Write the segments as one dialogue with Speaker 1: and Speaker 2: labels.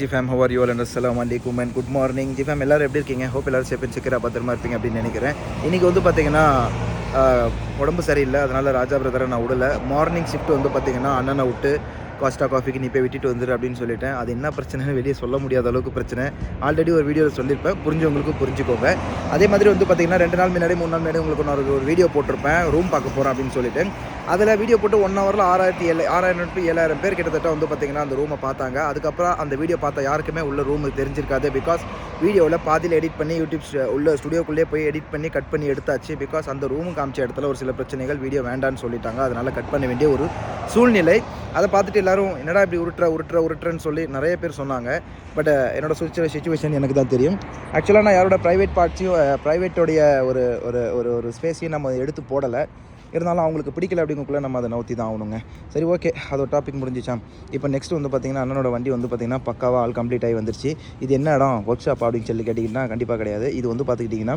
Speaker 1: G fam how are you and அஸ்லாம் வலைக்கும் and good morning G fam எல்லாரும் எப்படி இருக்கீங்க? ஹோப் எல்லோரும் சேஃப் சிக்கராக பத்திரமா இருப்பீங்க அப்படின்னு நினைக்கிறேன். இன்றைக்கி வந்து பார்த்தீங்கன்னா உடம்பு சரியில்லை. அதனால் ராஜா பிரதரை நான் விடலை மார்னிங் ஷிஃப்ட் வந்து பார்த்தீங்கன்னா அண்ணனை விட்டு காஸ்டா காஃபிக்கு நீ போய் விட்டுட்டு வந்துரு அப்படின்னு சொல்லிட்டேன். அது என்ன பிரச்சனைன்னு வெளியே சொல்ல முடியாத அளவுக்கு பிரச்சனை. ஆல்ரெடி ஒரு வீடியோவில் சொல்லியிருப்பேன். புரிஞ்சவங்களுக்கும் புரிஞ்சுக்கோங்க. அதே மாதிரி வந்து பார்த்தீங்கன்னா ரெண்டு நாள் முன்னாடி மூணு நாள் முன்னாடி உங்களுக்கு நான் ஒரு- வீடியோ போட்டிருப்பேன். ரூம் பார்க்க போகிறேன் அப்படின்னு சொல்லிட்டு அதில் வீடியோ போட்டு ஒன் ஹவரில் ஆறாயிரத்தி ஏழு ஆறாயிரம் டு ஏழாயிரம் பேர் கிட்டத்தட்ட வந்து பார்த்திங்கன்னா அந்த ரூமை பார்த்தாங்க. அதுக்கப்புறம் அந்த வீடியோ பார்த்த யாருக்குமே உள்ள ரூம் தெரிஞ்சிருக்காது. பிகாஸ் வீடியோவில் பாதியில் எடிட் பண்ணி யூடியூப் உள்ள ஸ்டுடியோக்குள்ளே போய் எடிட் பண்ணி கட் பண்ணி எடுத்தாச்சு. பிகாஸ் அந்த ரூம் காமிச்ச இடத்துல ஒரு சில பிரச்சனைகள் வீடியோ வேண்டான்னு சொல்லிட்டாங்க. அதனால் கட் பண்ண வேண்டிய ஒரு சூழ்நிலை. அதை பார்த்துட்டு எல்லாரும் என்னடா இப்படி உருட்டுற உருட்டுற உருட்டுறன்னு சொல்லி நிறைய பேர் சொன்னாங்க. பட் என்னோட சுச்சுவ சுச்சுவேஷன் எனக்கு தான் தெரியும். ஆக்சுவலாக நான் யாரோட ப்ரைவேட் பார்ட்ஸையும் ப்ரைவேட்டோடைய ஒரு ஒரு ஒரு ஒரு ஸ்பேஸையும் நம்ம எடுத்து போடலை. இருந்தாலும் அவங்களுக்கு பிடிக்கல அப்படிங்கக்குள்ளே நம்ம அதை நவுத்தி தான் ஆகணுங்க. சரி ஓகே அதோட டாபிக் முடிஞ்சிச்சாம் இப்போ நெக்ஸ்ட் வந்து பார்த்தீங்கன்னா அண்ணனோட வண்டி வந்து பார்த்தீங்கன்னா பக்காவாக ஆல் கம்ப்ளீட் ஆகி வந்துருச்சு. இது என்ன இடம்? ஒர்க் ஷாப் அப்படின்னு சொல்லி கேட்டிங்கன்னா கண்டிப்பாக கிடையாது. இது வந்து பார்த்துக்கிட்டிங்கன்னா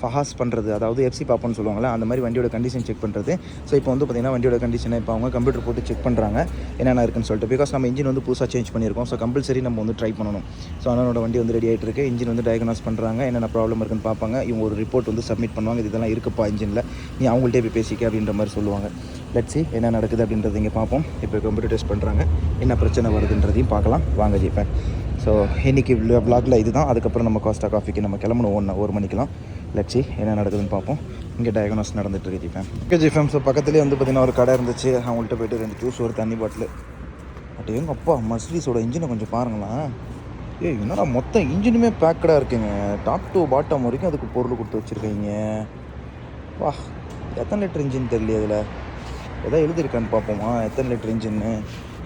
Speaker 1: ஃபஹாஸ் பண்ணுறது அதாவது எஃப்சி பாப்போன்னு சொல்லுவாங்கள்ல அந்த மாதிரி வண்டியோட கண்டிஷன் செக் பண்ணுறது ஸோ இப்போ வந்து பார்த்திங்கன்னா வண்டியோட கண்டிஷனை இப்போ அவங்க கம்ப்யூட்டர் போட்டு செக் பண்ணுறாங்க என்னென்ன இருக்குன்னு சொல்லிட்டு. பிகாஸ் நம்ம இன்ஜின் வந்து புதுசாக சேஞ்ச் பண்ணியிருக்கோம் ஸோ கம்பல்சரி நம்ம வந்து ட்ரை பண்ணணும். ஸோ அதனோட வண்டி வந்து ரெடி ஆகிட்டு இருக்கு இன்ஜின் வந்து டயக்னாஸ் பண்ணுறாங்க என்னென்ன ப்ராப்ளம் இருக்குன்னு பார்ப்பாங்க இவங்க ஒரு ரிப்போர்ட் வந்து சப்மிட் பண்ணுவாங்க இது இதெல்லாம் இருக்குப்பா இன்ஜினில் நீ அவங்கள்ட்டே போய் பேசிக்க அப்படின்ற மாதிரி சொல்லுவாங்க. லெட் சி என்ன நடக்குது அப்படின்றத இங்கே பார்ப்போம் இப்போ கம்ப்யூட்டர் டெஸ்ட் பண்ணுறாங்க என்ன பிரச்சனை வருதுன்றதையும் பார்க்கலாம் வாங்க ஜிப்பேன் ஸோ இன்றைக்கி விளாகில் இதுதான் அதுக்கப்புறம் நம்ம காஸ்டா காஃபிக்கு நம்ம கிளம்பணும் ஒன்று ஒரு மணிக்கெலாம் லட்சி என்ன நடக்குதுன்னு பார்ப்போம். இங்கே டயக்னோஸ் நடந்துட்டு இருக்கு ஜிஃபேம் ஓகே ஜிஃபேம் ஸோ பக்கத்துலேயே வந்து பார்த்தீங்கன்னா ஒரு கடை இருந்துச்சு. அவங்கள்ட்ட போயிட்டு ரெண்டு ஜூஸ் ஒரு தண்ணி பாட்டில் பட் எங்கள் அப்பா மஸ்லீஸோட இன்ஜினை கொஞ்சம் பாருங்களேன். ஏய் என்னடா மொத்தம் இன்ஜினுமே பேக்கடாக இருக்குங்க. டாப் டு பாட்டம் வரைக்கும் அதுக்கு பொருள் கொடுத்து வச்சுருக்கீங்க. வா எத்தனை லிட்டர் இன்ஜின் தெரியல இதில் எதாவது எழுதியிருக்கான்னு பார்ப்போமா? எத்தனை லிட்டர் இன்ஜின்னு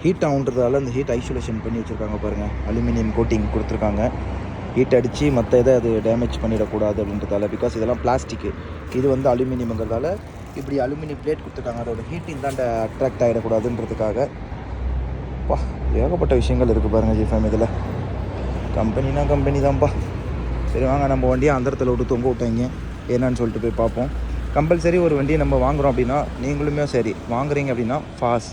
Speaker 1: ஹீட் ஆகுன்றதால அந்த ஹீட் ஐசோலேஷன் பண்ணி வச்சுருக்காங்க பாருங்கள் அலுமினியம் கோட்டிங் கொடுத்துருக்காங்க. ஹீட் அடித்து மற்ற இதை அது டேமேஜ் பண்ணிடக்கூடாது அப்படின்றதால பிகாஸ் இதெல்லாம் பிளாஸ்டிக்கு இது வந்து அலுமினியம்ங்கிறதால இப்படி அலுமினியம் பிளேட் கொடுத்துருக்காங்க அதோட ஹீட்டிங் தாண்ட அட்ராக்ட் ஆகிடக்கூடாதுன்றதுக்காக பா ஏகப்பட்ட விஷயங்கள் இருக்குது பாருங்கள் ஜிஃபேம் இதில். கம்பெனினா கம்பெனி தான்ப்பா சரி வாங்க நம்ம வண்டியை அந்தரத்தில் விட்டு தொங்க விட்டாங்க. என்னன்னு சொல்லிட்டு போய் பார்ப்போம். கம்பல்சரி ஒரு வண்டியை நம்ம வாங்குறோம் அப்படின்னா நீங்களுமே சரி வாங்குறீங்க அப்படின்னா ஃபாஸ்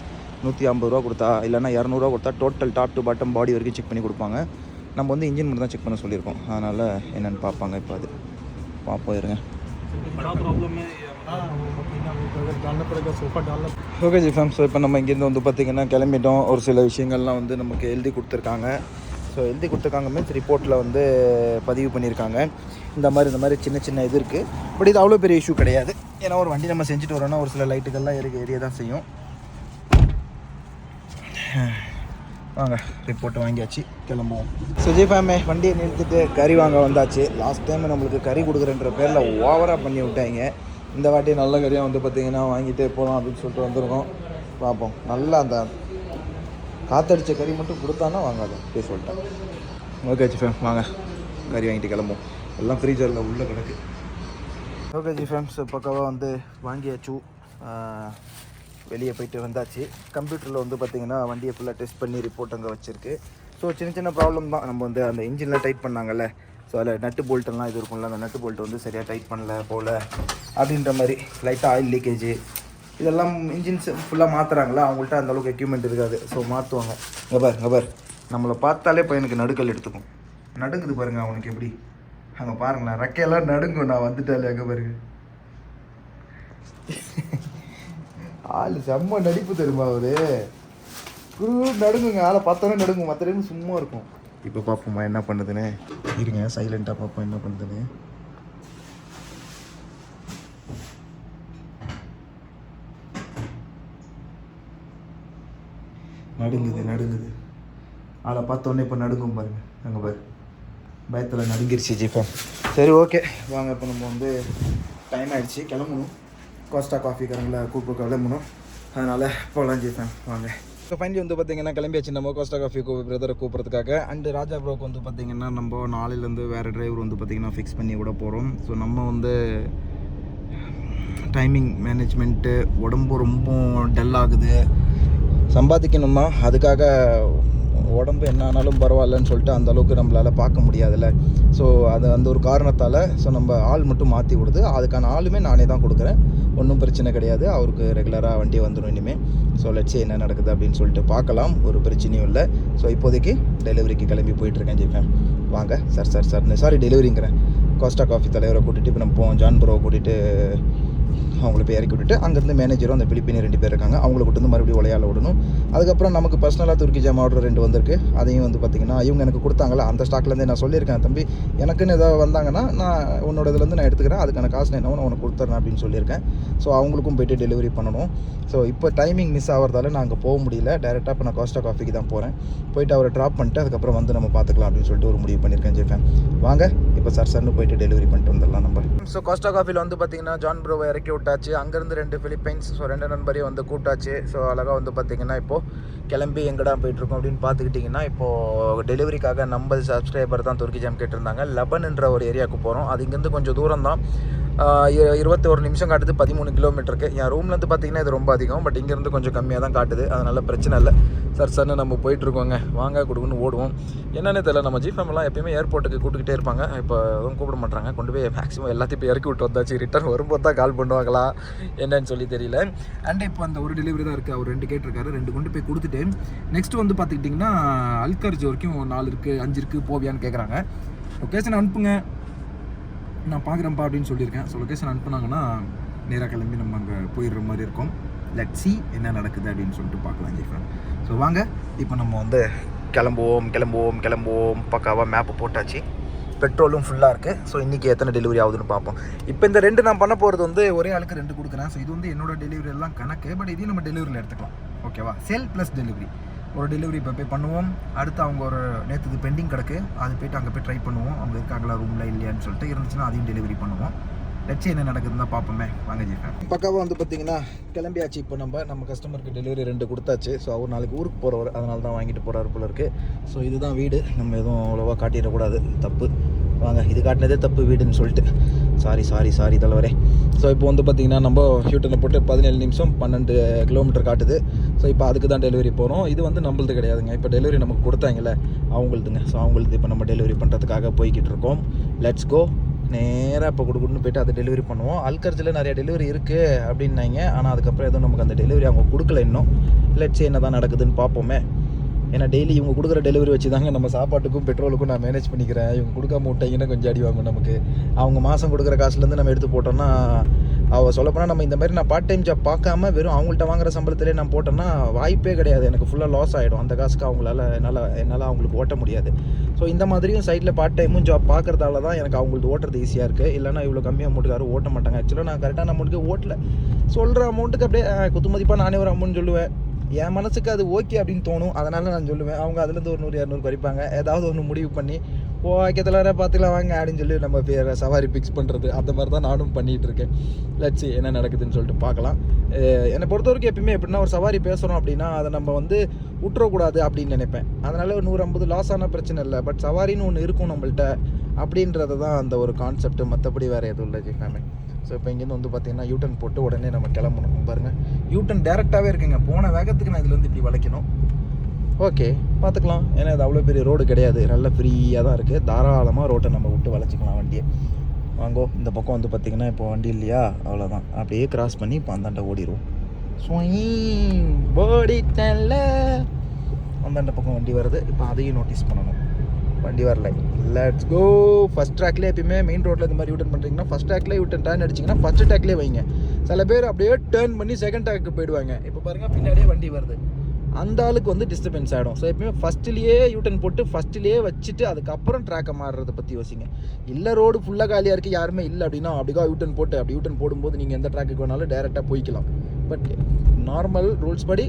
Speaker 1: நூற்றி ஐம்பது ரூபா கொடுத்தா இல்லைன்னா இரநூறுவா கொடுத்தா total top to bottom body வரைக்கும் செக் பண்ணி கொடுப்பாங்க. நம்ம வந்து இன்ஜின் மட்டும் தான் செக் பண்ண சொல்லியிருக்கோம். அதனால் என்னென்னு பார்ப்பாங்க இப்போ அது. பார்ப்போம் இருங்க. ஓகே ஜி ஃபேம் ஸோ இப்போ நம்ம இங்கேருந்து வந்து பார்த்திங்கன்னா கிளம்பிட்டோம். ஒரு சில விஷயங்கள்லாம் வந்து நமக்கு எழுதி கொடுத்துருக்காங்க. ஸோ எழுதி கொடுத்துருக்காங்கமே ரிப்போர்ட்டில் வந்து பதிவு பண்ணியிருக்காங்க. இந்த மாதிரி இந்த மாதிரி சின்ன சின்ன இது இருக்குது பட் இது அவ்வளோ பெரிய இஷ்யூ கிடையாது. ஏன்னா ஒரு வண்டி நம்ம செஞ்சுட்டு வரோன்னா ஒரு சில லைட்டுகள்லாம் இருக்க ஏரியா தான் செய்யும். வாங்க ரிப்போர்ட்டை வாங்கியாச்சு கிளம்புவோம். சுஜி ஃபேமே வண்டியை நிறுத்திட்டு கறி வாங்க வந்தாச்சு. லாஸ்ட் டைம் நம்மளுக்கு கறி கொடுக்குறன்ற பேரில் ஓவராக பண்ணி விட்டாங்க. இந்த வாட்டி நல்ல கறியாக வந்து பார்த்தீங்கன்னா வாங்கிட்டே போகலாம் அப்படின்னு சொல்லிட்டு வந்திருக்கோம். பார்ப்போம். நல்லா அந்த காத்தடிச்ச கறி மட்டும் கொடுத்தானா வாங்காத அப்படியே சொல்லிட்டேன். ஓகே ஜிஃபேம் வாங்க. கறி வாங்கிட்டு கிளம்புவோம். எல்லாம் ஃப்ரீஜரில் உள்ளே கிடக்கு. ஓகே ஃபேம்ஸ் பக்கவாக பக்காவாக வந்து வாங்கியாச்சு. வெளியே போயிட்டு வந்தாச்சு. கம்ப்யூட்டரில் வந்து பார்த்தீங்கன்னா வண்டியை ஃபுல்லாக டெஸ்ட் பண்ணி ரிப்போர்ட் அங்கே வச்சுருக்கு. ஸோ சின்ன சின்ன ப்ராப்ளம் தான். நம்ம வந்து அந்த இன்ஜினில் டைட் பண்ணாங்கல்ல. ஸோ அதில் நட்டு போல்ட்டெல்லாம் இது இருக்கும்ல அந்த நட்டு போல்ட் வந்து சரியாக டைட் பண்ணல போல். அப்படின்ற மாதிரி லைட்டாக ஆயில் லீக்கேஜ் இதெல்லாம் இன்ஜின்ஸ் ஃபுல்லாக மாற்றுறாங்களா அவங்கள்ட்ட அந்தளவுக்கு எக்யூப்மெண்ட் இருக்காது. ஸோ மாற்றுவாங்க இங்கே பார் இங்கே பார். நம்மளை பார்த்தாலே பையனுக்கு நடுக்கல் எடுத்துக்கும். நடுங்குது பாருங்கள் அவனுக்கு எப்படி? அங்கே பாருங்களேன் ரெக்கையெல்லாம் நடுங்கும். நான் வந்துட்டாலே அங்கே பாருங்க. ஆள் செம்ம நடிப்பு தெரியுமா அவரு? குரு நடுங்குங்க. ஆளை பார்த்தோன்னே நடுங்கும். மற்ற டைம் சும்மா இருக்கும். இப்போ பார்ப்போமா என்ன பண்ணுதுன்னு? இருங்க சைலண்ட்டாக பார்ப்போம் என்ன பண்ணுதுன்னு. நடுங்குது நடுங்குது. ஆளை பார்த்தோன்னே இப்போ நடுங்கும் பாருங்க. அங்கே பாரு. பயத்தில் நடுங்கிருச்சு ஜிஃபா சரி ஓகே வாங்க இப்போ நம்ம வந்து டைம் ஆயிடுச்சு. கிளம்பணும். கோஸ்டா காஃபிக்காரங்களை கூப்பிட்டு கிளம்பணும் அதனால் போகலாம் ஜிஃபேன் வாங்க. ஸோ ஃபைனலி வந்து பார்த்தீங்கன்னா கிளம்பியாச்சு நம்ம கோஸ்டா காஃபி கூ பிரதரை கூப்பிட்றதுக்காக. அண்டு ராஜா ப்ரோக்கு வந்து பார்த்தீங்கன்னா நம்ம நாளையிலேருந்து வேறு டிரைவர் வந்து பார்த்திங்கன்னா ஃபிக்ஸ் பண்ணி விட போகிறோம் ஸோ நம்ம வந்து டைமிங் மேனேஜ்மெண்ட்டு உடம்பு ரொம்ப டல் ஆகுது. சம்பாதிக்கணுமா? அதுக்காக உடம்பு என்ன ஆனாலும் பரவாயில்லன்னு சொல்லிட்டு அந்த அளவுக்கு நம்மளால் பார்க்க முடியாதுல்ல. ஸோ அது அந்த ஒரு காரணத்தால் ஸோ நம்ம ஆள் மட்டும் மாற்றி விடுது. அதுக்கான ஆளுமே நானே தான் கொடுக்குறேன். ஒன்றும் பிரச்சனை கிடையாது. அவருக்கு ரெகுலராக வண்டி வந்துடும் இனிமேல் ஸோ லட்சி என்ன நடக்குது அப்படின்னு சொல்லிட்டு பார்க்கலாம். ஒரு பிரச்சனையும் இல்லை. ஸோ இப்போதைக்கு டெலிவரிக்கு கிளம்பி போயிட்டுருக்கேன் ஜெய்ஃபேன் வாங்க சார் சார் சார் சாரி டெலிவரிங்கிறேன் கோஸ்டா காஃபி தலைவரை கூட்டிகிட்டு இப்போ நம்ம போவோம். ஜான் ப்ரோவை கூட்டிகிட்டு அவங்கள போய் இறக்கி விட்டுட்டு அங்கேருந்து மேனேஜரும் அந்த பிலிப்பினி ரெண்டு பேர் இருக்காங்க. அவங்கள கூட்டு வந்து மறுபடியும் உலையால விடணும். அதுக்கப்புறம் நமக்கு பர்சனலாக துருக்கி ஜாம் ஆர்டர் ரெண்டு வந்திருக்கு. அதையும் வந்து பார்த்திங்கன்னா இவங்க எனக்கு கொடுத்தாங்களா? அந்த ஸ்டாக்லேருந்து நான் சொல்லியிருக்கேன் தம்பி. எனக்குன்னு ஏதாவது வந்தாங்கன்னா நான் உன்னோட இதுலேருந்து நான் எடுத்துக்கிறேன். அதுக்கான காசு நான் என்ன உனக்கு கொடுத்துறேன் அப்படின்னு சொல்லியிருக்கேன். ஸோ அவங்களுக்கும் போயிட்டு டெலிவரி பண்ணணும். ஸோ இப்போ டைமிங் மிஸ் ஆகிறதால நான் அங்கே போக முடியல. டேரெக்டாக இப்போ நான் கோஸ்டா காஃபிக்கு தான் போகிறேன் போயிட்டு அவரை ட்ராப் பண்ணிட்டு அதுக்கப்புறம் வந்து நம்ம பார்த்துக்கலாம் அப்படின்னு சொல்லிட்டு ஒரு முடிவு பண்ணியிருக்கேன் ஜெஃபேன் வாங்க. இப்போ சார் சர்னு போயிட்டு டெலிவரி பண்ணிட்டு வந்துடலாம் நம்ம. ஸோ கோஸ்டா காஃபியில் வந்து பார்த்தீங்கன்னா ஜான் ப்ரோவை இறக்கி விட்டாச்சு. அங்கேருந்து ரெண்டு ஃபிலிப்பைன்ஸ் ஸோ ரெண்டு நண்பரையும் வந்து கூட்டாச்சு ஸோ அழகாக வந்து பார்த்தீங்கன்னா இப்போது கிளம்பி எங்கடா போயிட்டுருக்கோம் அப்படின்னு பார்த்துக்கிட்டிங்கன்னா இப்போது டெலிவரிக்காக நம்ம சப்ஸ்கிரைபர் தான் துருக்கி ஜாம் கேட்டிருந்தாங்க. லெபன்ன்ற ஒரு ஏரியாவுக்கு போகிறோம் அது இங்கேருந்து கொஞ்சம் தூரம் தான். இருபத்தி ஒரு நிமிஷம் காட்டுது. பதிமூணு கிலோமீட்டருக்கு என் ரூம்லேருந்து பார்த்தீங்கன்னா இது ரொம்ப அதிகம். பட் இங்கேருந்து கொஞ்சம் கம்மியாக தான் காட்டுது. அதனால் பிரச்சனை இல்லை. சார் சார்னு நம்ம போயிட்டுருக்கோங்க. வாங்க கொடுக்குன்னு ஓடுவோம். என்னென்னு தெரியல நம்ம ஜிஃபேம்லாம் எப்பயுமே ஏர்போர்ட்டுக்கு கூப்பிட்டுக்கிட்டே இருப்பாங்க. இப்போ எதுவும் கூப்பிட மாட்டாங்க கொண்டு போய் மேக்ஸிமம் எல்லாத்தையும் இப்போ இறக்கி விட்டு வந்தாச்சு. ரிட்டர்ன் வரும்போது தான் கால் பண்ணுவாங்களா? என்னன்னு சொல்லி தெரியல. அண்ட் இப்போ அந்த ஒரு டெலிவரி தான் இருக்குது அவர் ரெண்டு கேட்டிருக்காரு. ரெண்டு கொண்டு போய் கொடுத்துட்டு நெக்ஸ்ட் வந்து பார்த்துக்கிட்டிங்கன்னா அல்கர்ஜி வரைக்கும் நாலு இருக்குது அஞ்சு இருக்குது போவியான்னு கேட்குறாங்க லொக்கேஷன் அனுப்புங்க. நான் பார்க்குறேன்ப்பா அப்படின்னு சொல்லியிருக்கேன். ஸோ லொக்கேஷன் அனுப்புனாங்கன்னா நேராக கிளம்பி நம்ம அங்கே போயிடுற மாதிரி இருக்கும். லெட் சி என்ன நடக்குது அப்படின்னு சொல்லிட்டு பார்க்கலாம் ஜெய்ஃபன் ஸோ வாங்க இப்போ நம்ம வந்து கிளம்புவோம் கிளம்புவோம் கிளம்புவோம். பக்காவாக மேப்பு போட்டாச்சு. பெட்ரோலும் ஃபுல்லாக இருக்குது ஸோ இன்றைக்கி எத்தனை டெலிவரி ஆகுதுன்னு பார்ப்போம். இப்போ இந்த ரெண்டு நான் பண்ண போகிறது வந்து ஒரே ஆளுக்கு ரெண்டு கொடுக்குறேன். ஸோ இது வந்து என்னோட டெலிவரி எல்லாம் கணக்கு. பட் இதையும் நம்ம டெலிவரியில் எடுத்துக்கலாம். ஓகேவா சேல் ப்ளஸ் டெலிவரி ஒரு டெலிவரி இப்போ போய் பண்ணுவோம். அடுத்து அவங்க ஒரு நேற்று இது பெண்டிங் கிடக்கு. அது போயிட்டு அங்கே போய் ட்ரை பண்ணுவோம். அவங்க இருக்காங்களா ரூமில் இல்லையான்னு சொல்லிட்டு இருந்துச்சுன்னா அதையும் டெலிவரி பண்ணுவோம். வச்சு என்ன நடக்குதுன்னு தான் பார்ப்போமே. வாங்க ஜிஃபேன் பக்காவாக வந்து பார்த்தீங்கன்னா கிளம்பியாச்சு. இப்போ நம்ம நம்ம கஸ்டமருக்கு டெலிவரி ரெண்டு கொடுத்தாச்சு. ஸோ அவர் நாளைக்கு ஊருக்கு போகிறவர் அதனால தான் வாங்கிட்டு போகிறாரு போல இருக்கு. ஸோ இதுதான் வீடு. நம்ம எதுவும் அவ்வளோவா காட்டிடக்கூடாது தப்பு. வாங்க இது காட்டினதே தப்பு வீடுன்னு சொல்லிட்டு. சாரி சாரி சாரி தலைவரே. ஸோ இப்போ வந்து பார்த்தீங்கன்னா நம்ம ஷூட்டனை போட்டு பதினேழு நிமிஷம் பன்னெண்டு கிலோமீட்டர் காட்டுது. ஸோ இப்போ அதுக்கு தான் டெலிவரி போகிறோம் இது வந்து நம்மளது கிடையாதுங்க. இப்போ டெலிவரி நமக்கு கொடுத்தாங்கல்ல அவங்களுதுங்க. ஸோ அவங்களுது இப்போ நம்ம டெலிவரி பண்ணுறதுக்காக போய்கிட்டு இருக்கோம். லெட்ஸ் கோ நேராக இப்போ கொடுக்கணும்னு போயிட்டு அதை டெலிவரி பண்ணுவோம். அல்கர்ஜில் நிறைய டெலிவரி இருக்குது அப்படின்னாங்க. ஆனால் அதுக்கப்புறம் எதுவும் நமக்கு அந்த டெலிவரி அவங்க கொடுக்கல இன்னும். லெட்ஸ் என்ன தான் நடக்குதுன்னு பார்ப்போமே. ஏன்னா டெய்லி இவங்க கொடுக்குற டெலிவரி வச்சு தாங்க நம்ம சாப்பாட்டுக்கும் பெட்ரோலுக்கும் நான் மேனேஜ் பண்ணிக்கிறேன். இவங்க கொடுக்காம விட்டாங்கன்னா கொஞ்சம் அடி வாங்கும் நமக்கு. அவங்க மாதம் கொடுக்குற காசுலேருந்து நம்ம எடுத்து போட்டோம்னா அவள் சொல்லப்போனால் நம்ம இந்த மாதிரி நான் பார்ட் டைம் ஜாப் பார்க்காம வெறும் அவங்கள்ட்ட வாங்குற சம்பளத்திலே நான் போட்டேன்னா வாய்ப்பே கிடையாது. எனக்கு ஃபுல்லாக லாஸ் ஆகிடும் அந்த காசுக்கு அவங்களால என்னால் என்னால் அவங்களுக்கு ஓட்ட முடியாது. ஸோ இந்த மாதிரியும் சைடில் பார்ட் டைமும் ஜாப் பார்க்குறதால தான் எனக்கு அவங்களுக்கு ஓட்டுறது ஈஸியாக இருக்குது இல்லைனா இவ்வளோ கம்மி அமௌண்ட்டுக்கு யாரும் ஓட்ட மாட்டாங்க. ஆக்சுவலாக நான் கரெக்டான அமௌண்ட்டுக்கு ஓட்டல. சொல்கிற அமௌண்ட்டுக்கு அப்படியே குத்துமதிப்பாக நானே ஒரு அமௌண்ட் சொல்லுவேன். என் மனசுக்கு அது ஓகே அப்படின்னு தோணும். அதனால் நான் சொல்லுவேன். அவங்க அதுலேருந்து ஒரு நூறு இரநூறு குறைப்பாங்க. ஏதாவது ஒன்று முடிவு பண்ணி ஓகே தலைவரை பார்த்துக்கலாம் வாங்க அப்படின்னு சொல்லி நம்ம பேரை சவாரி ஃபிக்ஸ் பண்ணுறது அந்த மாதிரி தான் நானும் பண்ணிகிட்டு இருக்கேன். லட்சி என்ன நடக்குதுன்னு சொல்லிட்டு பார்க்கலாம் என்னை பொறுத்த வரைக்கும் எப்பயுமே எப்படின்னா ஒரு சவாரி பேசுகிறோம் அப்படின்னா அதை நம்ம வந்து விட்டுறக்கூடாது அப்படின்னு நினைப்பேன். அதனால் ஒரு நூறு ஐம்பது லாஸ் ஆன பிரச்சனை இல்லை. பட் சவாரின்னு ஒன்று இருக்கும் நம்மள்ட்ட அப்படின்றது தான் அந்த ஒரு கான்செப்ட் மற்றபடி வேறு எதுவும் இல்லை ஜிஃபேமே ஸோ இப்போ இங்கேருந்து வந்து பார்த்தீங்கன்னா யூட்டன் போட்டு உடனே நம்ம கிளம்பணும். பாருங்கள் யூட்டன் டேரெக்டாகவே இருக்குங்க. போன வேகத்துக்கு நான் இதுலேருந்து இப்படி வளைக்கணும். ஓகே பார்த்துக்கலாம். ஏன்னா இது அவ்வளோ பெரிய ரோடு கிடையாது. நல்ல ஃப்ரீயாக தான் இருக்குது தாராளமாக ரோட்டை நம்ம விட்டு வளைச்சிக்கலாம் வண்டியை. வாங்கோ இந்த பக்கம் வந்து பார்த்திங்கன்னா இப்போ வண்டி இல்லையா? அவ்வளோதான் அப்படியே கிராஸ் பண்ணி இப்போ அந்தாண்ட ஓடிடுவோம் ஓடிட்டல அந்தாண்ட பக்கம் வண்டி வருது. இப்போ அதையும் நோட்டீஸ் பண்ணணும். வண்டி வரல. லெட்ஸ் கோ ஃபஸ்ட் ட்ராக்லேயே எப்பயுமே மெயின் ரோட்டில் இந்த மாதிரி யூட்டன் பண்ணுறீங்கன்னா ஃபஸ்ட் ட்ராக்லேயே யூட்டன் டர்ன் அடிச்சிங்கன்னா ஃபஸ்ட் ட்ராக்லேயே வைங்க. சில பேர் அப்படியே டேர்ன் பண்ணி செகண்ட் ட்ராக்கு போயிடுவாங்க. இப்போ பாருங்கள் பின்னாடியே வண்டி வருது. அந்த ஆளுக்கு வந்து டிஸ்டர்பன்ஸ் ஆகிடும் ஸோ எப்பயுமே ஃபஸ்ட்லேயே யூட்டன் போட்டு ஃபஸ்ட்லேயே வச்சுட்டு அதுக்கப்புறம் ட்ராக்கை மாறுறதை பற்றி யோசிங்க. இல்லை ரோடு ஃபுல்லாக காலியாக இருக்குது யாருமே இல்லை அப்படின்னா அப்படிக்கா யூட்டன் போட்டு அப்படி யூட்டன் போடும்போது நீங்கள் எந்த ட்ராக்குக்கு வேணாலும் டேரெக்டாக போய்க்கலாம். பட் நார்மல் ரூல்ஸ் படி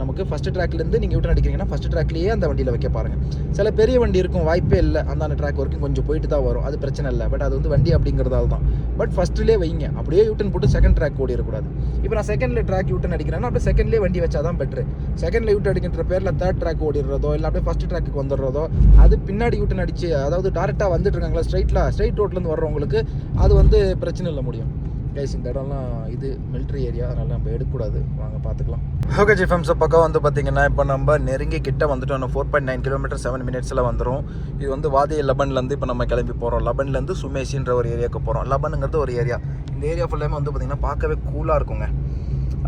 Speaker 1: நமக்கு ஃபஸ்ட் ட்ராக்லேருந்து நீங்கள் யூட்டன் அடிக்கிறீங்கன்னா ஃபஸ்ட் ட்ராக்லேயே அந்த வண்டியில் வைக்க பாருங்கள் சில பெரிய வண்டி இருக்கும் வாய்ப்பே இல்லை. அந்த ட்ராக் வரைக்கும் கொஞ்சம் போயிட்டு தான் வரும். அது பிரச்சனை இல்லை. பட் அது வந்து வண்டி அப்படிங்கிறதால தான். பட் ஃபஸ்ட்டுலேயே வைங்க. அப்படியே யூட்டன் போட்டு செகண்ட் ட்ராக் ஓடிடக்கூடாது. இப்போ நான் செகண்டில் ட்ராக் யூட்டன் அடிக்கிறேன்னா அப்படியே செகண்ட்லேயே வண்டி வச்சா தான் பெட்ரு செகண்டில் யூட்டன் அடிக்கின்ற பேரில் தேர்ட் ட்ராக் ஓடிடுறதோ இல்லை அப்படியே ஃபஸ்ட் ட்ராக்கு வந்துடுறதோ அது பின்னாடி யூட்டன் அடிச்சு அதாவது டேரெக்டாக வந்துட்டு இருக்காங்களா ஸ்ட்ரைட்டில் ஸ்ட்ரைட் ரோட்லேருந்து வர்றவங்களுக்கு அது வந்து பிரச்சனை இல்லை முடியும். கைஸ் இந்த இடம்லாம் இது மிலிட்ரி ஏரியா அதனால் நம்ம எடுக்கக்கூடாது. வாங்க பார்த்துக்கலாம். ஓகே ஜி ஃபம்ஸ் பக்கம் வந்து பார்த்தீங்கன்னா இப்போ நம்ம நெருங்கி கிட்ட வந்துட்டோம். Four point nine kilometre seven மினிட்ஸில் வந்துடும் இது வந்து வாதி லபன்லேருந்து இப்போ நம்ம கிளம்பி போகிறோம் லபன்லேருந்து சுமேஷின்ற ஒரு ஏரியாவுக்கு போகிறோம் லபனுங்கிறது ஒரு ஏரியா இந்த ஏரியா ஃபுல்லாமே வந்து பார்த்திங்கன்னா பார்க்கவே கூலாக இருக்குங்க.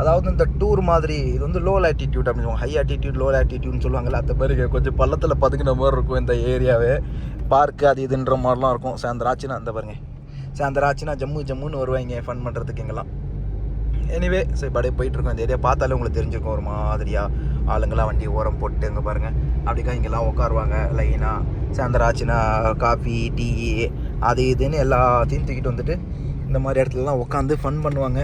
Speaker 1: அதாவது இந்த டூர் மாதிரி இது வந்து லோ ஆட்டிடியூட் அப்படின்னு சொல்லுவாங்க. ஹை ஆட்டிடியூட் லோ ஆட்டிடியூட்னு சொல்லுவாங்கல்ல அந்த மாதிரி கொஞ்சம் பள்ளத்தில் பதுங்கின மாதிரி இருக்கும் இந்த ஏரியாவே பார்க்கு அது இதுன்ற மாதிரிலாம் இருக்கும். சாயந்தராச்சுன்னா அந்த பாருங்கள் சாயந்தராச்சுன்னா ஜம்மு ஜம்முன்னு வருவாங்க ஃபன் பண்ணுறதுக்கு இங்கெல்லாம். எனிவே சரி அப்படியே போயிட்டுருக்கோம். இந்த ஏரியா பார்த்தாலே உங்களுக்கு தெரிஞ்சிருக்கும். ஒரு மாதிரியாக ஆளுங்கெல்லாம் வண்டி ஓரம் போட்டு அங்கே பாருங்கள் அப்படிக்கா இங்கெல்லாம் உட்காருவாங்க லைனாக சாயந்தராச்சுன்னா காஃபி டீ அது இதுன்னு எல்லாத்தையும் தூக்கிட்டு வந்துட்டு இந்த மாதிரி இடத்துலலாம் உட்காந்து ஃபன் பண்ணுவாங்க.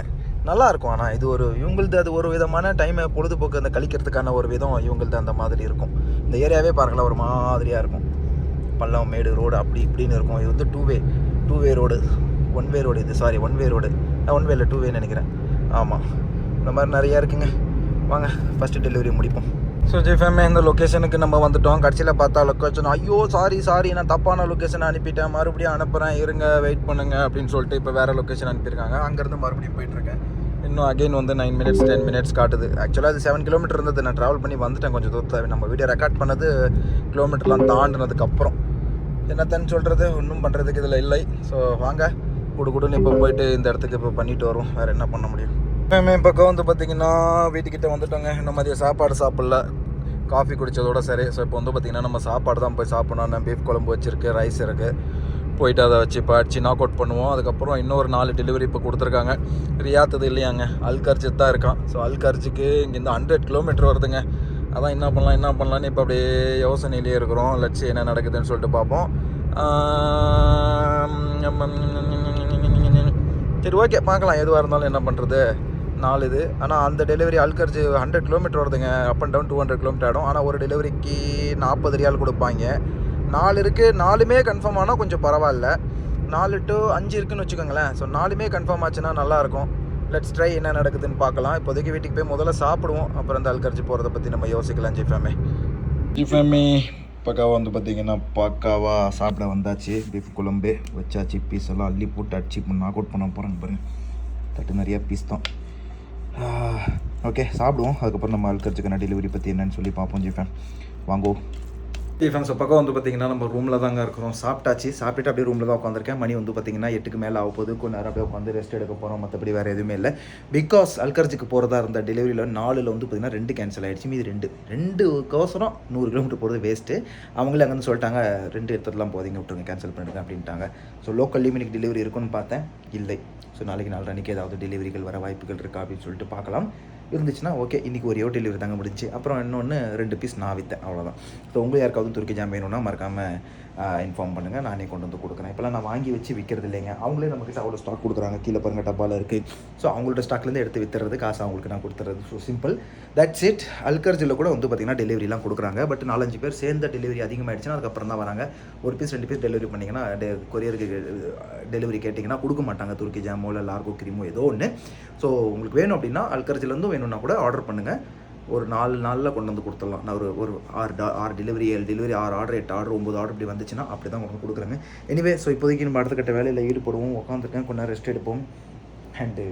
Speaker 1: நல்லா இருக்கும் ஆனால் இது ஒரு இவங்களது அது ஒரு விதமான டைமை பொழுதுபோக்கு அந்த கழிக்கிறதுக்கான ஒரு விதம் இவங்களது அந்த மாதிரி இருக்கும். இந்த ஏரியாவே பாருங்களேன் ஒரு மாதிரியாக இருக்கும். பள்ளம் மேடு ரோடு அப்படி இப்படின்னு இருக்கும். இது வந்து two way two way road one way road இது. Sorry one way road one way இல்லை டூ வேன்னு நினைக்கிறேன். ஆமாம் இந்த மாதிரி நிறையா இருக்குங்க. வாங்க ஃபஸ்ட்டு டெலிவரி முடிப்போம். ஸோ ஜிஃபேமே இந்த லொக்கேஷனுக்கு நம்ம வந்துட்டோம். கடைசியில் பார்த்தா லொக்கேஷன் ஐயோ சாரி சாரி நான் தப்பான லொக்கேஷன் அனுப்பிட்டேன். மறுபடியும் அனுப்புகிறேன் இருங்க வெயிட் பண்ணுங்க அப்படின்னு சொல்லிட்டு இப்போ வேறு லொக்கேஷன் அனுப்பியிருக்காங்க. அங்கேருந்து மறுபடியும் போயிட்டுருக்கேன் இன்னும் அகைன் வந்து நைன் மினிட்ஸ் டென் மினிட்ஸ் காட்டுது. ஆக்சுவலாக அது செவன் கிலோமீட்டர் இருந்தது. நான் ட்ராவல் பண்ணி வந்துட்டேன் கொஞ்சம் தூரத்தை நம்ம வீடியோ ரெக்கார்ட் பண்ணது கிலோமீட்டர்லாம் தாண்டினதுக்கப்புறம் என்னத்தன்னு சொல்கிறது ஒன்றும் பண்ணுறதுக்கு இதில் இல்லை. ஸோ வாங்க குடு குடுன்னு இப்போ போயிட்டு இந்த இடத்துக்கு இப்போ பண்ணிட்டு வரும் வேறு என்ன பண்ண முடியும்? எப்பயுமே பக்கம் வந்து பார்த்தீங்கன்னா வீட்டுக்கிட்ட வந்துட்டோங்க. இன்னும் மதியம் சாப்பாடு சாப்பிடல. காஃபி குடித்ததோட சரி. ஸோ இப்போ வந்து பார்த்திங்கன்னா நம்ம சாப்பாடு தான் போய் சாப்பிடணும் பீஃப் குழம்பு வச்சுருக்கு ரைஸ் இருக்குது போயிட்டு அதை வச்சு இப்போ நாக் அவுட் பண்ணுவோம். அதுக்கப்புறம் இன்னொரு நாலு டெலிவரி இப்போ கொடுத்துருக்காங்க. ரியாத்தது இல்லையாங்க. அல்கர்ஜித் தான் இருக்கான். ஸோ அல்கர்ஜிக்கு இங்கேருந்து ஹண்ட்ரட் கிலோமீட்டர் வருதுங்க. அதான் என்ன பண்ணலாம் என்ன பண்ணலான்னு இப்போ அப்படியே யோசனையிலே இருக்கிறோம் லட்சி என்ன நடக்குதுன்னு சொல்லிட்டு பார்ப்போம் சரி ஓகே பார்க்கலாம் எதுவாக இருந்தாலும் என்ன பண்ணுறது நாலு இது ஆனால் அந்த டெலிவரி அல்கர்ஜி ஹண்ட்ரட் கிலோமீட்டர் வருதுங்க up and down two hundred kilometre ஆகிடும் ஆனால் ஒரு டெலிவரிக்கு நாற்பது ரியால் கொடுப்பாங்க நாலு இருக்குது நாலுமே கன்ஃபார்ம் ஆனால் கொஞ்சம் பரவாயில்ல நாலு டு அஞ்சு இருக்குன்னு வச்சுக்கோங்களேன் ஸோ நாலுமே கன்ஃபார்ம் ஆச்சுன்னா நல்லாயிருக்கும் லெட்ஸ் ட்ரை என்ன நடக்குதுன்னு பார்க்கலாம். இப்போதைக்கு வீட்டுக்கு போய் முதல்ல சாப்பிடுவோம். அப்புறம் இந்த அல்கர்ஜி போகிறத பற்றி நம்ம யோசிக்கலாம் ஜிஃபேமே ஜிஃபேமே பக்காவாக வந்து பார்த்தீங்கன்னா பக்காவாக சாப்பிட வந்தாச்சு. பீஃப் குழம்பு வச்சாச்சு பீஸ் எல்லாம் அள்ளி போட்டு அடிச்சு நாக் அவுட் பண்ண போகிறாங்க பாருங்க தட்டு நிறைய பீஸ் தான். ஓகே சாப்பிடுவோம். அதுக்கப்புறம் நம்ம அல்கர்ஜுக்கான டெலிவரி பற்றி என்னன்னு சொல்லி பார்ப்போம் ஜிஃபேன் வாங்குவோம் டிஃபன்ஸ் பக்கம் வந்து பார்த்தீங்கன்னா நம்ம ரூமில் தாங்க இருக்கிறோம். சாப்பிட்டாச்சு. சாப்பிட்டுட்டு அப்படியே ரூமில் தான் உட்காந்துருக்கேன் மணி வந்து பார்த்தீங்கன்னா எட்டுக்கு மேலே ஆக போகுது. கொஞ்ச நேரம் அப்படியே உட்காந்து ரெஸ்ட் எடுக்க போகிறோம் மற்றபடி வேறு எதுவுமே இல்லை. பிகாஸ் அல்கர்ஜிக்கு போகிறதா இருந்த டெலிவரியில் நாலில் வந்து பார்த்தீங்கன்னா ரெண்டு கேன்சல் ஆகிடுச்சு மீது ரெண்டு. ரெண்டு கோசரம் நூறு கிலோமீட்டர் போகிறது வேஸ்ட்டு அவங்களே அங்கேருந்து சொல்லிட்டாங்க ரெண்டு இடத்துலலாம் போதிங்க விட்டுருங்க கேன்சல் பண்ணிடுங்க அப்படின்ட்டாங்க. ஸோ லோக்கல் இன்னைக்கு டெலிவரி இருக்குன்னு பார்த்தேன். இல்லை. ஸோ நாளைக்கு நாலு அன்றைக்கி ஏதாவது டெலிவரிகள் வர வாய்ப்புகள் இருக்கா அப்படின்னு சொல்லிட்டு பார்க்கலாம். இருந்துச்சுன்னா ஓகே இன்றைக்கி ஒரே ஒரு டெலிவரி தாங்க முடிஞ்சு. அப்புறம் இன்னொன்று ரெண்டு பீஸ் நான் விற்றேன் அவ்வளோதான் ஸோ உங்களுக்கு யாருக்காவது துருக்கி ஜாம் வேணும்னா மறக்காமல் இன்ஃபார்ம் பண்ணுங்கள் நானே கொண்டு வந்து கொடுக்குறேன். இப்போலாம் நான் வாங்கி வச்சு விற்கிறது இல்லைங்க. அவங்களே நம்மக்கிட்ட அவ்வளோ ஸ்டாக் கொடுக்குறாங்க. கீழே பாருங்கள் டப்பாவில் இருக்குது ஸோ அவங்களோட ஸ்டாக்லேருந்து எடுத்து வித்துறது காசு அவங்களுக்கு நான் கொடுத்துறது. ஸோ சிம்பிள் தட்ஸ் இட் அல்கர்ஜில் கூட வந்து பார்த்திங்கன்னா டெலிவரிலாம் கொடுக்குறாங்க. பட் நாலஞ்சு பேர் சேர்ந்த டெலிவரி அதிகமாகிடுச்சுன்னா அதுக்கப்புறம் தான் வராங்க. ஒரு பீஸ் ரெண்டு பீஸ் டெலிவரி பண்ணிங்கன்னா கொரியருக்கு டெலிவரி கேட்டிங்கன்னா கொடுக்க மாட்டாங்க. துருக்கி ஜாமோ இல்லை லார்கோ கிரீமோ ஏதோ ஒன்று ஸோ உங்களுக்கு வேணும் அப்படின்னா அல்கர்ஜிலேருந்து வேணும்னா கூட ஆர்டர் பண்ணுங்கள் ஒரு நாலு நாளில் கொண்டு வந்து கொடுத்துடலாம். நான் ஒரு ஒரு ஆறு டா ஆறு டெலிவரி ஏழு டெலிவரி ஆறு ஆர்டர் எட்டு ஆர்டர் ஒம்பது ஆர்டர் இப்படி வந்துச்சுன்னா அப்படி தான் கொண்டு வந்து கொடுக்குறாங்க. எனிவே ஸோ இப்போதைக்கு நம்ம அடுத்த கட்ட வேலையில் ஈடுபடுவோம். உட்காந்துருக்கேன் கொஞ்சம் ரெஸ்ட் எடுப்போம். அண்டு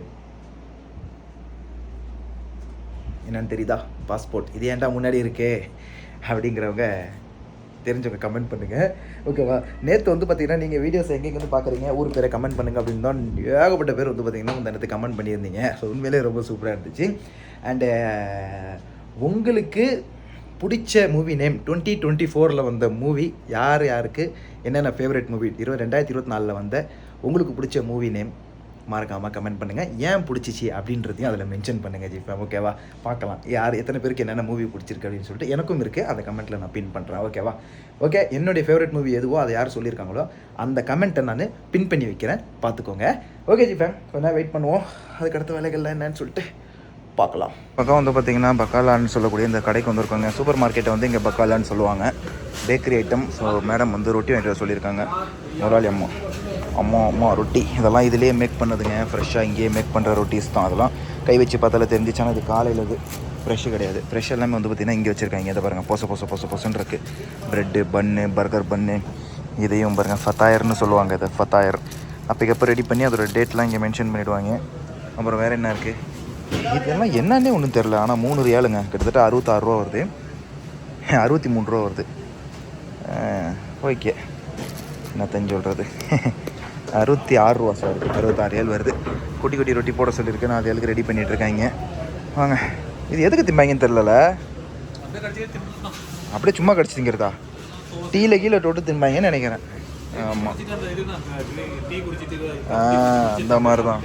Speaker 1: என்னன்னு தெரியுதா? பாஸ்போர்ட் இது ஏன்டா முன்னாடி இருக்கே? அப்படிங்கிறவங்க தெரிஞ்சவங்க கமெண்ட் பண்ணுங்கள் ஓகேவா நேற்று வந்து பார்த்தீங்கன்னா நீங்கள் வீடியோஸ் எங்கேருந்து பார்க்குறீங்க ஊர் பேரை கமெண்ட் பண்ணுங்க அப்படின்னு தான் ஏகப்பட்ட பேர் வந்து பார்த்தீங்கன்னா இந்த நேரத்தை கமெண்ட் பண்ணியிருந்தீங்க. ஸோ உண்மையிலே ரொம்ப சூப்பராக இருந்துச்சு. அண்டு உங்களுக்கு பிடிச்ச மூவி நேம் டுவெண்ட்டி டுவெண்ட்டி ஃபோரில் வந்த மூவி யார் யாருக்கு? என்னென்ன ஃபேவரட் மூவி இருபது ரெண்டாயிரத்தி இருபத்தி நாலில் வந்த உங்களுக்கு பிடிச்ச மூவி நேம் மறக்காமல் கமெண்ட் பண்ணுங்கள் ஏன் பிடிச்சிச்சு அப்படின்றதையும் அதில் மென்ஷன் பண்ணுங்கள் ஜிஃபேம் ஓகேவா பார்க்கலாம். யார் எத்தனை பேருக்கு என்னென்ன மூவி பிடிச்சிருக்கு அப்படின்னு சொல்லிட்டு எனக்கும் இருக்குது அந்த கமெண்ட்டில் நான் பின் பண்ணுறேன் ஓகேவா ஓகே என்னுடைய ஃபேவரட் மூவி எதுவோ அதை யார் சொல்லியிருக்காங்களோ அந்த கமெண்ட்டை நான் பின் பண்ணி வைக்கிறேன். பார்த்துக்கோங்க. ஓகே ஜிஃபேம் கொஞ்சம் வெயிட் பண்ணுவோம். அதுக்கடுத்த வேலைகள்லாம் என்னன்னு சொல்லிட்டு பார்க்கலாம். பக்கம் வந்து பார்த்தீங்கன்னா பக்காலான்னு சொல்லக்கூடிய இந்த கடைக்கு வந்திருக்காங்க. சூப்பர் மார்க்கெட்டை வந்து இங்கே பக்காலான்னு சொல்லுவாங்க. பேக்கரி ஐட்டம் ஸோ மேடம் வந்து ரொட்டி வாங்கிட்டு வர சொல்லியிருக்காங்க. முதலாளி அம்மா. அம்மா அம்மா ரொட்டி. இதெல்லாம் இதுலேயே மேக் பண்ணுதுங்க. ஃப்ரெஷ்ஷாக இங்கேயே மேக் பண்ணுற ரொட்டிஸ் தான். அதெல்லாம் கை வச்சு பார்த்தால தெரிஞ்சிச்சானா இது காலையில் இது ஃப்ரெஷ்ஷு கிடையாது. ஃப்ரெஷ் எல்லாமே வந்து பார்த்திங்கன்னா இங்கே வச்சுருக்காங்க. இதை பாருங்கள் பொச பொச பொச பொசன்னு இருக்குது ப்ரெட்டு பன்னு பர்கர் பன்னு இதையும் பாருங்கள் ஃபத்தாயர்னு சொல்லுவாங்க இதை. ஃபத்தாயர் அப்போக்கப்போ ரெடி பண்ணி அதோட டேட்லாம் இங்கே மென்ஷன் பண்ணிவிடுவாங்க அப்புறம் வேறு என்ன இருக்குது இதெல்லாம் என்னன்னே ஒன்றும் தெரில ஆனால் மூணு ரியாலுங்க. கிட்டத்தட்ட அறுபத்தாறு ரூபா வருது. அறுபத்தி மூணு ரூபா வருது. ஓகே என்னத்தன்னு சொல்கிறது அறுபத்தி ஆறு ரூபா சார் அறுபத்தாறு ஏழு வருது. குட்டி குட்டி ரொட்டி போட சொல்லியிருக்கேன். நான் அது ஏழுக்கு ரெடி பண்ணிகிட்ருக்காங்க இருக்காங்க. வாங்க. இது எதுக்கு திம்பாங்கன்னு தெரிலல
Speaker 2: அப்படியே
Speaker 1: சும்மா கடிச்சு டீயில் கீழே தொட்டு திம்பாங்கன்னு நினைக்கிறேன். ஆமாம்
Speaker 2: அந்த
Speaker 1: ஆ அந்த மாதிரி தான்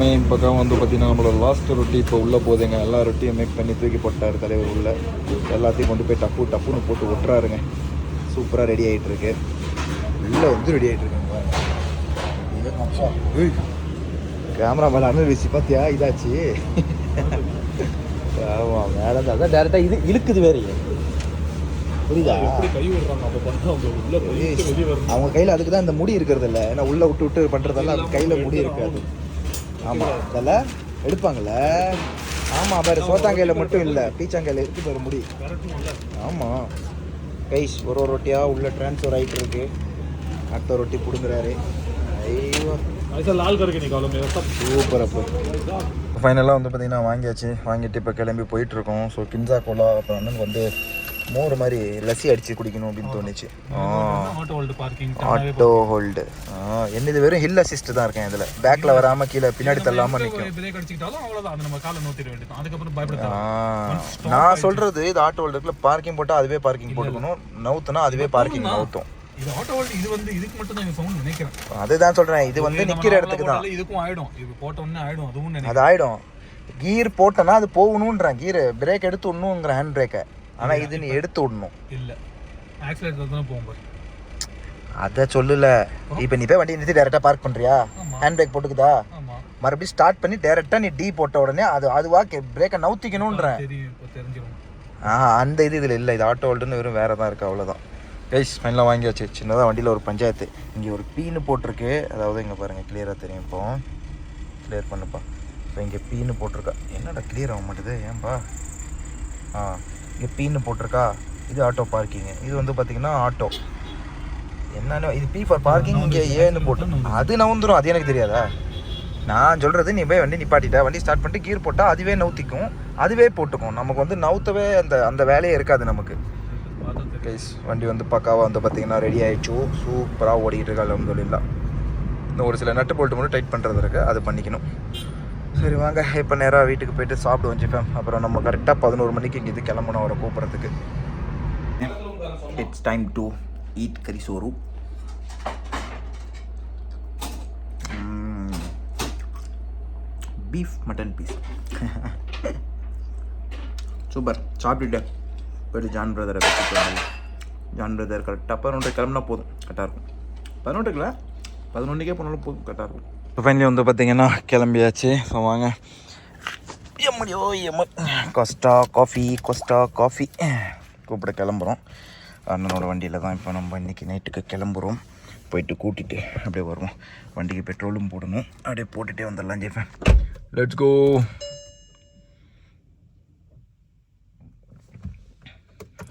Speaker 1: மெயின் பக்கம் வந்து பார்த்தீங்கன்னா நம்மளோட லாஸ்ட் ரொட்டி இப்போ உள்ளே போகுதுங்க. எல்லா ரொட்டியும் மேக் பண்ணி தூக்கி போட்டார் தலைவர் உள்ள. எல்லாத்தையும் கொண்டு போய் டப்பு டப்புன்னு போட்டு ஒட்டுறாருங்க. சூப்பராக ரெடி ஆகிட்டுருக்கு உள்ளே வந்து ரெடி ஆகிட்டுருக்கு கேமரா மேலே வீசி பார்த்தியா இதாச்சு ஆமாம் மேலே தான் டேரெக்டாக இது இழுக்குது வேறையே புரியுதா
Speaker 2: அவங்க
Speaker 1: கையில் அதுக்கு தான் இந்த முடி இருக்கிறது இல்லை ஏன்னா உள்ளே விட்டு விட்டு பண்ணுறதெல்லாம் கையில் முடி இருக்காது. ஆமாம் இதெல்லாம் எடுப்பாங்கல்ல. ஆமாம் பாரு சோத்தாங்கையில் மட்டும் இல்லை பீச்சாங்கையில் இருக்கு பாரு முடி. ஆமாம் கைஸ் ஒரு ஒரு ரொட்டியாக உள்ள ட்ரான்ஸ்ஃபர் ஆகிட்டு இருக்கு. அடுத்த ரொட்டி பிடுங்குறாரு. ஃபைனலாக வந்து பார்த்தீங்கன்னா வாங்கியாச்சு. வாங்கிட்டு இப்போ கிளம்பி போயிட்டுருக்கோம். ஸோ பின்சா கோலா அப்புறம் அண்ணனுக்கு வந்து மோர் மாதிரி லஸ்ஸி அடித்து குடிக்கணும் அப்படின்னு தோணுச்சு.
Speaker 2: ஆட்டோ ஹோல்டு
Speaker 1: என்னது வெறும் ஹில் அசிஸ்ட் தான் இருக்கேன் இதில். பேக்கில் வராமல் கீழே பின்னாடி தள்ளாமல் நிற்கும் நான் சொல்கிறது இது ஆட்டோ ஹோல்டுக்குள்ள பார்க்கிங் போட்டால் அதுவே பார்க்கிங் போட்டுக்கணும். நவுத்துனா அதுவே பார்க்கிங் நவுத்தும்.
Speaker 2: இது ஆட்டோ ஹோல்டு இது வந்து இதுக்கு மட்டும் தான் சவுண்ட் நினைக்கிறேன்.
Speaker 1: அதுதான் சொல்கிறேன் இது வந்து
Speaker 2: ஆ
Speaker 1: இடத்துக்கு தான்.
Speaker 2: இதுக்கும் ஆயிடும். இது போட்ட உடனே ஆயிடும். அதுவும்
Speaker 1: அது ஆயிடும். கீர் போட்டனா அது போகணுன்றான் கீர் பிரேக் எடுத்து விடணுங்கிற ஹேண்ட் பிரேக்கை ஆனால் இது நீ எடுத்து விடணும்.
Speaker 2: இல்ல. ஆக்சிலேட்டர் தான் போகும் பாரு.
Speaker 1: அதை சொல்லல. இப்போ நீ போய் வண்டி நிறுத்தி டேரெக்டாக பார்க் பண்ணுறியா ஹேண்ட் பிரேக் போட்டுக்குதா? மறுபடியும் ஸ்டார்ட் பண்ணி டேரெக்டாக நீ டீ போட்ட உடனே அது அதுவா பிரேக்கை
Speaker 2: தெரிஞ்சிடும்.
Speaker 1: ஆ அந்த இது இதில் இல்லை. இது ஆட்டோ ஹோல்டுன்னு வெறும் வேறு தான் இருக்குது அவ்வளோதான் கைஸ் ஃபைனலாக வாங்கியாச்சு சின்னதாக வண்டியில் ஒரு பஞ்சாயத்து. இங்கே ஒரு பீனு போட்டிருக்கு. அதாவது இங்கே பாருங்கள் கிளியராக தெரியும் இப்போ. கிளியர் பண்ணுப்பா. இப்போ இங்கே பீனு போட்டிருக்கா. என்னடா கிளியர் ஆக மாட்டுது? ஏன்பா? ஆ இங்கே பீனு போட்டிருக்கா? இது ஆட்டோ பார்க்கிங்கு இது வந்து பார்த்தீங்கன்னா ஆட்டோ என்னன்னு இது பி ஃபார் பார்க்கிங் இங்கே ஏன்னு போட்டு. அது நவுந்துரும். அது எனக்கு தெரியாதா? நான் சொல்கிறது நீ போய் வண்டி நிப்பாட்டிட்ட வண்டி ஸ்டார்ட் பண்ணிட்டு கீர் போட்டால் அதுவே நவுத்திக்கும். அதுவே போட்டுக்கும். நமக்கு வந்து நவுத்தவே அந்த அந்த வேலையே இருக்காது நமக்கு. கைஸ் வண்டி வந்து பக்காவாக வந்து பார்த்தீங்கன்னா ரெடி ஆயிடுச்சு. சூப்பராக ஓடிக்கிட்டு இருக்கா அலமதுல்லா இந்த ஒரு சில நட்டு போல்ட்டு மட்டும் டைட் பண்ணுறது இருக்குது அது பண்ணிக்கணும். சரி வாங்க. இப்போ நேராக வீட்டுக்கு போயிட்டு சாப்பிட்டு ஜிஃபேம் அப்புறம் நம்ம கரெக்டாக பதினோரு மணிக்கு இங்கே இது கிளம்பணும் அவரை கூப்பிட்றதுக்கு. இட்ஸ் டைம் டு ஈட் கறி சோறு. Beef mutton piece super. சாப்பிட்டுட்டேன் போயிட்டு ஜான் பிரதரை வச்சுட்டு வந்து ஜான் பிரதர் கரெக்டாக பதினொன்று கிளம்புனா போதும். கரெக்டாக இருக்கும். பதினொன்றுக்குல பதினொன்றுக்கே போனாலும் போதும். கரெக்டாக இருக்கும். இப்போ ஃபைனலி வந்து பார்த்தீங்கன்னா கிளம்பியாச்சு. ஸோ வாங்க. எம்மடியோ எம்ம. கொஸ்டா காஃபி கொஸ்டா காஃபி கூப்பிட கிளம்புறோம். அண்ணனோட வண்டியில் தான் இப்போ நம்ம இன்றைக்கி நைட்டுக்கு கிளம்புறோம். போயிட்டு கூட்டிகிட்டு அப்படியே வருவோம். வண்டிக்கு பெட்ரோலும் போடணும். அப்படியே போட்டுகிட்டே வந்துடலாம் ஜெய்ஃபேன் லெட்ஸ் கோ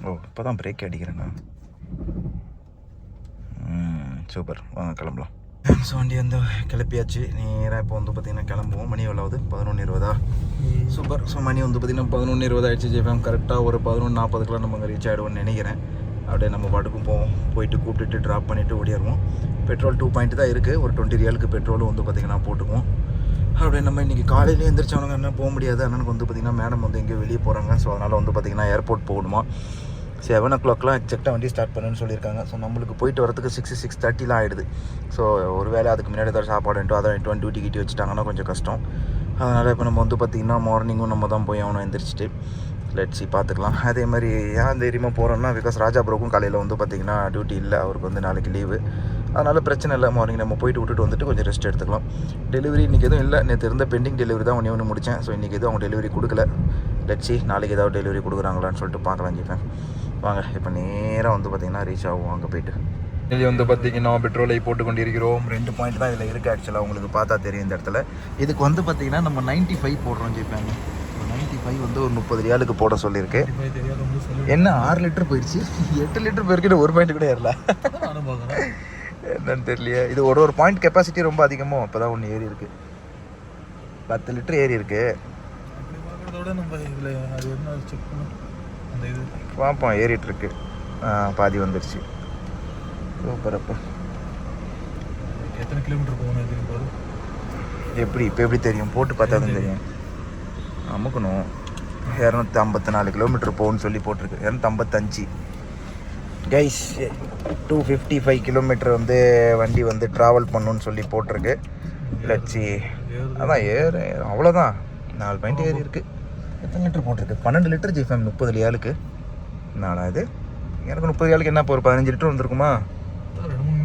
Speaker 1: ஓ இப்போ தான் பிரேக் அடிக்கிறேண்ணா சூப்பர். வாங்க கிளம்பலாம். ஸோ வண்டி வந்து கிளப்பியாச்சு. நேராக இப்போ வந்து பார்த்தீங்கன்னா கிளம்புவோம். மணி எவ்வளவு பதினொன்று இருபதா? சூப்பர் ஸோ மணி வந்து பார்த்தீங்கன்னா பதினொன்று இருபது ஆயிடுச்சு ஜெய்ஃபேம் கரெக்டாக ஒரு பதினொன்று நாற்பதுக்குலாம் நம்ம அங்கே ரீச் ஆகிடுவோம்னு நினைக்கிறேன். அப்படியே நம்ம பாட்டுக்கும் போவோம். போயிட்டு கூப்பிட்டுட்டு ட்ராப் பண்ணிவிட்டு ஓடிடுவோம். பெட்ரோல் டூ பாயிண்ட் தான் இருக்குது ஒரு டுவெண்ட்டி ரியலுக்கு பெட்ரோலும் வந்து பார்த்திங்கன்னா போட்டுக்குவோம். அப்படியே நம்ம இன்றைக்கி காலையிலேயே எந்திரிச்சவனுங்க என்ன போக முடியாது. அண்ணனுக்கு வந்து பார்த்திங்கன்னா மேடம் வந்து எங்கேயோ வெளியே போகிறாங்க ஸோ அதனால் வந்து பார்த்திங்கன்னா ஏர்போர்ட் போகணுமா? செவன் ஓ கிளாக்லாம் எக்ஸாக்டாக வண்டி ஸ்டார்ட் பண்ணுன்னு சொல்லியிருக்காங்க. ஸோ நம்மளுக்கு போயிட்டு வரதுக்கு சிக்ஸ் சிக்ஸ் தேர்ட்டிலாம் ஆகிடுது ஸோ ஒரு வேளை அதுக்கு முன்னாடி ஏதாவது சாப்பாடு அதை இட்டு டியூட்டி கிட்டி வச்சுட்டாங்கன்னா கொஞ்சம் கஷ்டம். அதனால் இப்போ நம்ம வந்து பார்த்திங்கன்னா மார்னிங்கும் நம்ம தான் போய் அவனை எந்திரிச்சிட்டு லெட்ஸி பார்த்துக்கலாம் அதே மாதிரி ஏன் தைரியமாக போகிறோம்னா பிகாஸ் ராஜா ப்ரோக்கும் காலையில் வந்து பார்த்திங்கன்னா டியூட்டி இல்லை. அவருக்கு வந்து நாளைக்கு லீவு அதனால் பிரச்சனை இல்லை. மார்னிங் நம்ம போயிட்டு விட்டுட்டு வந்துட்டு கொஞ்சம் ரெஸ்ட் எடுத்துக்கலாம். டெலிவரி இன்றைக்கி எதுவும் இல்லை. நேற்று இருந்த பெண்டிங் டெலிவரி தான் ஒன்று ஒன்று முடித்தேன் ஸோ இன்றைக்கி எதுவும் அவங்க டெலிவரி கொடுக்கல. லெட்ஸி நாளைக்கு ஏதாவது டெலிவரி கொடுக்குறாங்களான்னு சொல்லிட்டு பார்க்கலாம் ஜிப்பேன் வாங்க இப்போ நேராக வந்து பார்த்திங்கன்னா ரீச் ஆகும் அங்கே போயிட்டு. இது வந்து பார்த்தீங்கன்னா பெட்ரோலை போட்டு கொண்டிருக்கிறோம் ரெண்டு பாயிண்ட் தான் இதில் இருக்குது ஆக்சுவலாக உங்களுக்கு பார்த்தா தெரியும் இந்த இடத்துல. இதுக்கு வந்து பார்த்தீங்கன்னா நம்ம 95 ஃபைவ் போடுறோம் ஜிப்பேங்க நைன்ட்டி ஃபைவ் வந்து ஒரு முப்பது ரியாலுக்கு போட சொல்லியிருக்கு.
Speaker 2: இப்போ
Speaker 1: என்ன ஆறு லிட்டர் போயிடுச்சு எட்டு லிட்டர் போயிருக்கிட்ட ஒரு பாயிண்ட் கூட ஏறல. என்னன்னு தெரியலையே. இது ஒரு ஒரு பாயிண்ட் கெப்பாசிட்டி ரொம்ப அதிகமோ அப்போ தான் ஒன்று ஏறி இருக்கு. பத்து லிட்டர் ஏறி இருக்கு.
Speaker 2: அந்த இது.
Speaker 1: பார்ப்போம் ஏறிட்டு இருக்கு ஆ, பாதி வந்துருச்சு. சூப்பர் அப்போ.
Speaker 2: எத்தனை கிலோமீட்டர் போகணும்
Speaker 1: எப்படி இப்போ எப்படி தெரியும்? போட்டு பார்த்தா தான் தெரியும். அமுக்கணும். இரநூத்தி ஐம்பத்தி நாலு கிலோமீட்டர் போகும்னு சொல்லி போட்டிருக்கு. இரநூத்தம்பத்தஞ்சு. Guys two fifty five kilometre வந்து வண்டி வந்து ட்ராவல் பண்ணணும்னு சொல்லி போட்டிருக்கு. லட்சி அதான் ஏறு அவ்வளோதான் நாலு பாயிண்ட் ஏறி இருக்கு எத்தனை லிட்டர் போட்டிருக்கு? பன்னெண்டு லிட்டர் ஜிஃபேம் முப்பது ஏழுக்கு நானா இது? எனக்கு முப்பது ஏழுக்கு என்ன இப்போ ஒரு பதினஞ்சு லிட்டர் வந்திருக்குமா?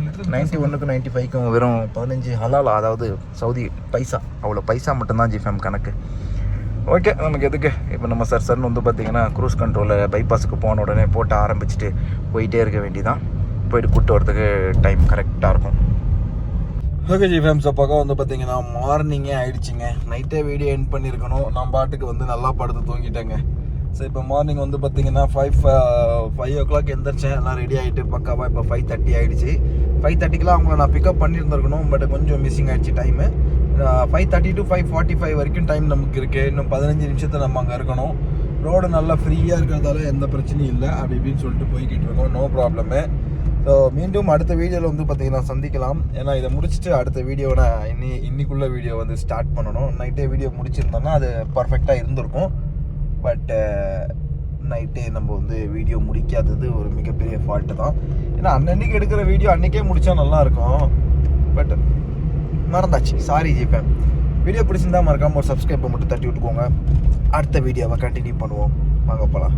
Speaker 2: ரெண்டு
Speaker 1: நைன்ட்டி ஒன்றுக்கும் நைன்ட்டி ஃபைவ்க்கும் வெறும் பதினஞ்சு ஹலால் அதாவது சவுதி பைசா. அவ்வளோ பைசா மட்டும்தான் ஜிஃபேம் கணக்கு. ஓகே நமக்கு எதுக்கு? இப்போ நம்ம சார் சர்னு வந்து பார்த்தீங்கன்னா க்ரூஸ் கண்ட்ரோலில் பைபாஸுக்கு போன உடனே போட்டு ஆரம்பிச்சுட்டு போயிட்டே இருக்க வேண்டிதான் போயிட்டு கூப்பிட்டு வரதுக்கு டைம் கரெக்டாக இருக்கும். ஓகே ஜி ஃபேம்ஸ் பக்கம் வந்து பார்த்தீங்கன்னா மார்னிங்கே ஆயிடுச்சுங்க. நைட்டே வீடியோ எண்ட் பண்ணியிருக்கணும் நான் பாட்டுக்கு வந்து நல்லா படுத்து தூங்கிட்டேங்க. ஸோ இப்போ மார்னிங் வந்து பார்த்தீங்கன்னா five five uh, o'clock எந்திரிச்சேன். எல்லாம் ரெடி ஆகிட்டு பக்காவாக இப்போ ஃபைவ் தேர்ட்டி ஆகிடுச்சு ஃபைவ் தேர்ட்டிக்கெலாம் அவங்கள நான் பிக்கப் பண்ணியிருந்திருக்கணும் பட் கொஞ்சம் மிஸ்ஸிங் ஆகிடுச்சு time five thirty to five forty five வரைக்கும் டைம் நமக்கு இருக்குது இன்னும் பதினஞ்சு நிமிஷத்தில் நம்ம அங்கே இருக்கணும். ரோடு நல்லா ஃப்ரீயாக இருக்கிறதால எந்த பிரச்சனையும் இல்லை. அப்படி இப்படின்னு சொல்லிட்டு போய்கிட்டு இருக்கோம். நோ ப்ராப்ளமு ஸோ மீண்டும் அடுத்த வீடியோவில் வந்து பார்த்தீங்கன்னா சந்திக்கலாம். ஏன்னா இதை முடிச்சுட்டு அடுத்த வீடியோ நான் இன்னி இன்னிக்குள்ள வீடியோ வந்து ஸ்டார்ட் பண்ணணும். நைட்டே வீடியோ முடிச்சிருந்தோம்னா அது பர்ஃபெக்டாக இருந்திருக்கும். பட்டு நைட்டே uh, நம்ம வந்து வீடியோ முடிக்காதது ஒரு மிகப்பெரிய ஃபால்ட்டு தான். ஏன்னா அன்னன்னைக்கு எடுக்கிற வீடியோ அன்றைக்கே முடித்தா நல்லாயிருக்கும். பட் மறந்தாச்சு. சாரி ஜிபேன் வீடியோ பிடிச்சிருந்தா மறக்காமல் ஒரு சப்ஸ்கிரைப்பை மட்டும் தட்டி விட்டுக்கோங்க. அடுத்த வீடியோவை கண்டினியூ பண்ணுவோம். வாங்க போகலாம்